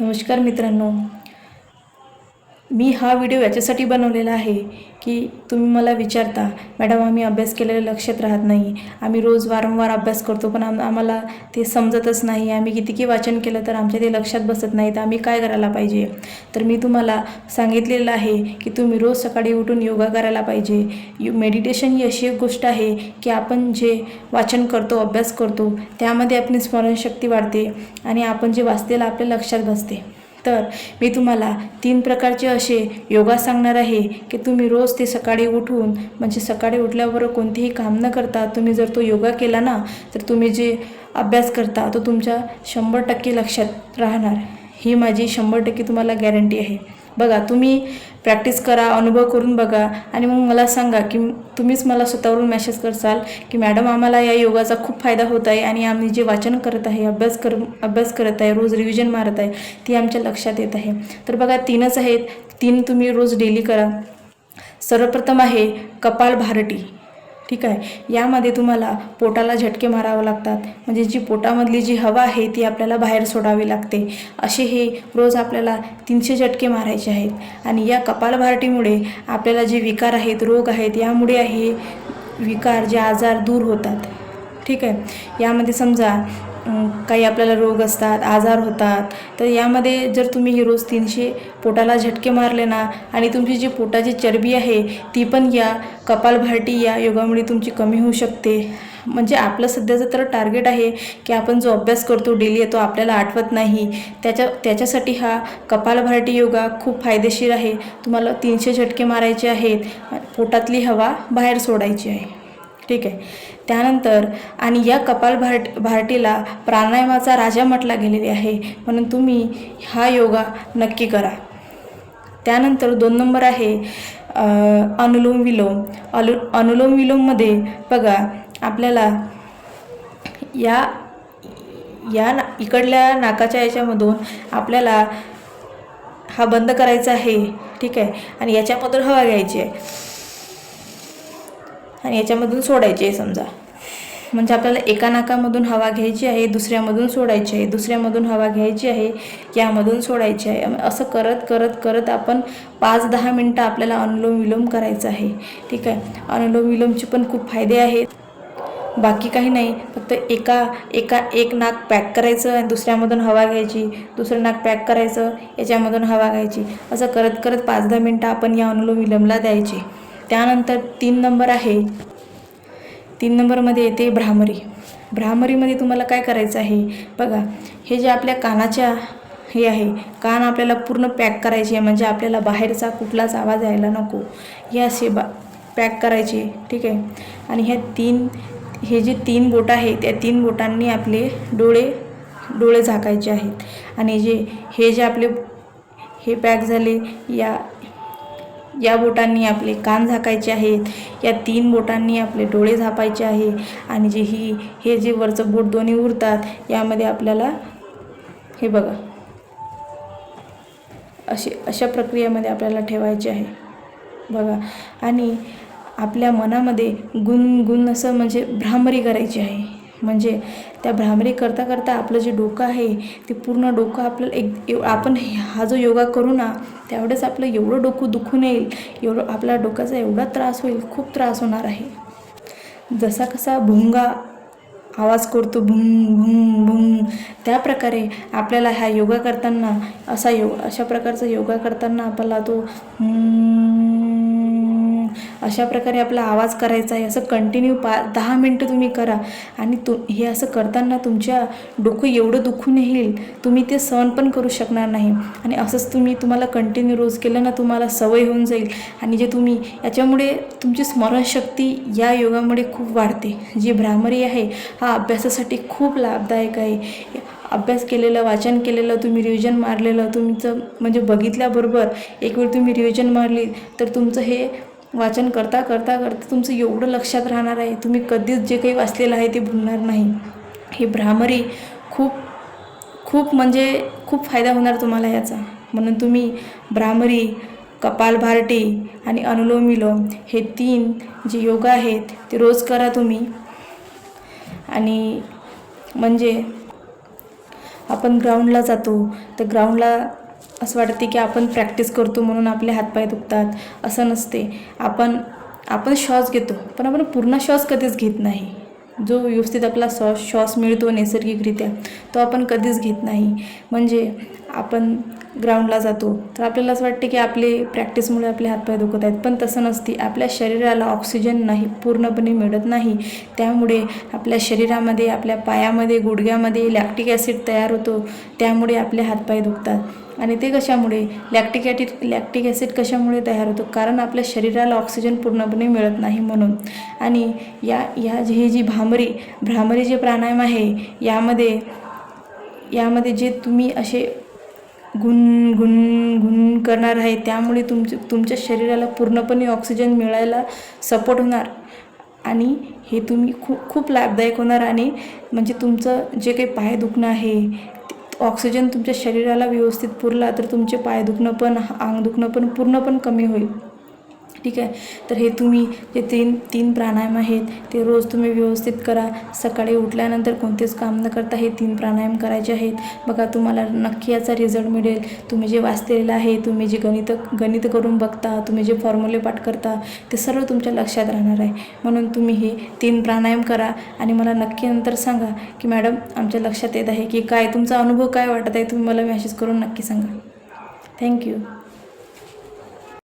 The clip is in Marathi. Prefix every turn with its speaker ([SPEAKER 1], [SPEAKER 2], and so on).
[SPEAKER 1] नमस्कार मित्रांनो. मी हा व्हिडिओ याच्यासाठी बनवलेला आहे की तुम्ही मला विचारता मॅडम आम्ही अभ्यास केलेलं लक्षात राहत नाही. आम्ही रोज वारंवार अभ्यास करतो पण आम आम्हाला ते समजतच नाही. आम्ही कितीकी वाचन केलं तर आमच्या ते लक्षात बसत नाही तर आम्ही काय करायला पाहिजे? तर मी तुम्हाला सांगितलेलं आहे की तुम्ही रोज सकाळी उठून योगा करायला पाहिजे. यु मेडिटेशन ही अशी एक गोष्ट आहे की आपण जे वाचन करतो अभ्यास करतो त्यामध्ये आपली स्मरणशक्ती वाढते आणि आपण जे वाचलेलं आपल्या लक्षात बसते. तर मी तुम्हाला तीन प्रकारचे असे योगा सांगणार आहे की तुम्ही रोज ते सकाळी उठून म्हणजे सकाळी उठल्याबरोबर कोणतेही काम न करता तुम्ही जर तो योगा केला ना तर तुम्ही जे अभ्यास करता तो तुमच्या शंभर टक्के लक्षात राहणार. ही माझी शंभर टक्के तुम्हाला गॅरंटी आहे. बघा तुम्ही प्रॅक्टिस करा अनुभव करून बघा. आणि मग मला सांगा की तुम्हीच मला स्वतःवरून मेसेज करसाल की मॅडम आम्हाला या योगाचा खूप फायदा होत आहे आणि आम्ही जे वाचन करत आहे अभ्यास कर अभ्यास करत आहे रोज रिव्हिजन मारत आहे ती आमच्या लक्षात येत आहे. तर बघा तीनच आहेत. तीन तुम्ही रोज डेली करा. सर्वप्रथम आहे कपाल भारटी. ठीक आहे? यामध्ये तुम्हाला पोटाला झटके मारावे लागतात. म्हणजे जी पोटामधली जी हवा आहे ती आपल्याला बाहेर सोडावी लागते. असे हे रोज आपल्याला तीनशे झटके मारायचे आहेत. आणि या कपालभारटीमुळे आपल्याला जे विकार आहेत रोग आहेत यामुळे हे विकार जे आजार दूर होतात. ठीक आहे? यामध्ये समजा काही आपल्याला रोग असतात आजार होतात तर यामध्ये जर तुम्ही हे रोज तीनशे पोटाला झटके मारले ना आणि तुमची जी पोटाची चरबी आहे ती पण या कपालभारटी या योगामुळे तुमची कमी होऊ शकते. म्हणजे आपलं सध्याचं तर टार्गेट आहे की आपण जो अभ्यास करतो डेली तो आपल्याला आठवत नाही. त्याच्या त्याच्यासाठी हा कपालभारटी योगा खूप फायदेशीर आहे. तुम्हाला तीनशे झटके मारायचे आहेत पोटातली हवा बाहेर सोडायची आहे. ठीक आहे. त्यानंतर आणि या कपाल भारट भारटीला प्राणायामाचा राजा म्हटला गेलेली आहे म्हणून तुम्ही हा योगा नक्की करा. त्यानंतर दोन नंबर आहे अनुलोम विलोम. अलु अनुलोम विलोममध्ये बघा आपल्याला या या ना इकडल्या नाकाच्या याच्यामधून आपल्याला हा बंद करायचा आहे ठीक आहे. आणि याच्यामधून हवा घ्यायची आहे. आणि याच्यामधून सोडायची आहे समजा. म्हणजे आपल्याला एका नाकामधून हवा घ्यायची आहे दुसऱ्यामधून सोडायची आहे दुसऱ्यामधून हवा घ्यायची आहे यामधून सोडायची आहे. असं करत करत करत आपण पाच दहा मिनटं आपल्याला अनुलोम विलोम करायचं आहे. ठीक आहे? अनुलोम विलोमचे पण खूप फायदे आहेत. बाकी काही नाही. फक्त एका एका एक नाक पॅक करायचं आणि दुसऱ्यामधून हवा घ्यायची दुसरं नाक पॅक करायचं याच्यामधून हवा घ्यायची. असं करत करत पाच दहा मिनटं आपण या अनुलोम विलोमला द्यायचे. त्यानंतर तीन नंबर आहे. तीन नंबरमध्ये येते भ्रामरी भ्रामरीमध्ये तुम्हाला काय करायचं आहे? बघा हे जे आपल्या कानाच्या हे आहे कान आपल्याला पूर्ण पॅक करायचे आहे म्हणजे आपल्याला बाहेरचा कुठलाच आवाज यायला नको. हे असे बा पॅक करायचे ठीक आहे? आणि ह्या तीन हे जे तीन बोट आहे त्या तीन बोटांनी आपले डोळे डोळे झाकायचे आहेत. आणि जे हे जे आपले हे पॅक झाले या या बोटांनी आपले कान झाकायचे आहेत. या तीन बोटांनी आपले डोळे झापायचे आहे. आणि जे ही हे जे वरचं बोट दोन्ही उरतात यामध्ये आपल्याला हे बघा. असे अशा प्रक्रियेमध्ये आपल्याला ठेवायचे आहे. बघा. आणि आपल्या मनामध्ये गुणगुण असं म्हणजे भ्रामरी करायची आहे. म्हणजे त्या भ्रामरी करता करता आपलं जे डोकं आहे ते पूर्ण डोकं आपल्याला एक एव- आपण हा जो योगा करू ना त्यावेळेस आपलं एवढं डोकं दुखून येईल एवढं आपल्या डोक्याचा एवढा त्रास होईल खूप त्रास होणार आहे. जसा कसा भुंगा आवाज करतो भुंग भुंग भुंग त्या प्रकारे आपल्याला ह्या योगा करताना असा योग अशा प्रकारचा योगा करताना आपल्याला तो अशा प्रकारे आपला आवाज करायचा आहे. असं कंटिन्यू पा दहा मिनटं तुम्ही करा. आणि तु हे असं करताना तुमच्या डोकं एवढं दुखून येईल तुम्ही ते सहन पण करू शकणार नाही. आणि असंच तुम्ही तुम्हाला कंटिन्यू रोज केलं ना तुम्हाला सवय होऊन जाईल. आणि जे तुम्ही याच्यामुळे तुमची स्मरणशक्ती या योगामुळे खूप वाढते. जी भ्रामरी आहे हा अभ्यासासाठी खूप लाभदायक आहे. अभ्यास केलेलं वाचन केलेलं तुम्ही रिव्हिजन मारलेलं तुमचं म्हणजे बघितल्याबरोबर एक वेळ तुम्ही रिव्हिजन मारली तर तुमचं हे वाचन करता करता करता तुमचं एवढं लक्षात राहणार आहे. तुम्ही कधीच जे काही वाचलेलं आहे ते भुलणार नाही. ही भ्रामरी खूप खूप म्हणजे खूप फायदा होणार तुम्हाला याचा. म्हणून तुम्ही भ्रामरी कपालभारती आणि अनुलोम विलोम हे तीन जे योगा आहेत ते रोज करा तुम्ही. आणि म्हणजे आपण ग्राउंडला जातो. तर ग्राउंडला असं वाटते की आपण प्रॅक्टिस करतो म्हणून आपले हातपाय दुखतात. असं नसते. आपण आपण श्वास घेतो पण आपण पूर्ण श्वास कधीच घेत नाही. जो व्यवस्थित आपला श्वास श्वास मिळतो नैसर्गिकरित्या तो आपण कधीच घेत नाही. म्हणजे आपण ग्राउंडला जातो तर आपल्याला असं वाटते की आपले प्रॅक्टिसमुळे आपले हातपाय दुखत आहेत. पण तसं नसते. आपल्या शरीराला ऑक्सिजन नाही पूर्णपणे मिळत नाही. त्यामुळे आपल्या शरीरामध्ये आपल्या पायामध्ये गुडघ्यामध्ये लॅक्टिक ॲसिड तयार होतो. त्यामुळे आपले हातपाय दुखतात. आणि ते कशामुळे? लॅक्टिक ॲटिड लॅक्टिक ॲसिड कशामुळे तयार होतो? कारण आपल्या शरीराला ऑक्सिजन पूर्णपणे मिळत नाही म्हणून. आणि या या जी ही जी भामरी भ्रामरी जे प्राणायाम आहे यामध्ये यामध्ये जे तुम्ही असे गुण गुण गुण करणार आहे. त्यामुळे तुमच्या तुमच्या शरीराला पूर्णपणे ऑक्सिजन मिळायला सपोर्ट होणार. आणि हे तुम्ही खूप खूप लाभदायक होणार आणि म्हणजे तुमचं जे काही पाय दुखणं आहे ऑक्सिजन तुमच्या शरीराला व्यवस्थित पुरला तर तुमचे पाय दुखणं पण अंग दुखणं पण पूर्ण पण कमी होईल. ठीक आहे? तर हे तुम्ही जे तीन तीन प्राणायाम आहेत ते रोज तुम्ही व्यवस्थित करा. सकाळी उठल्यानंतर कोणतेच काम न करता हे तीन प्राणायाम करायचे आहेत. बघा तुम्हाला नक्की याचा रिझल्ट मिळेल. तुम्ही जे वाचलेलं आहे तुम्ही जे गणित गणित करून बघता तुम्ही जे फॉर्म्युले पाठ करता ते सर्व तुमच्या लक्षात राहणार आहे. म्हणून तुम्ही हे तीन प्राणायाम करा आणि मला नक्की नंतर सांगा की मॅडम आमच्या लक्षात येत आहे की काय तुमचा अनुभव काय वाटत आहे तुम्ही मला मॅसेज करून नक्की सांगा. थँक्यू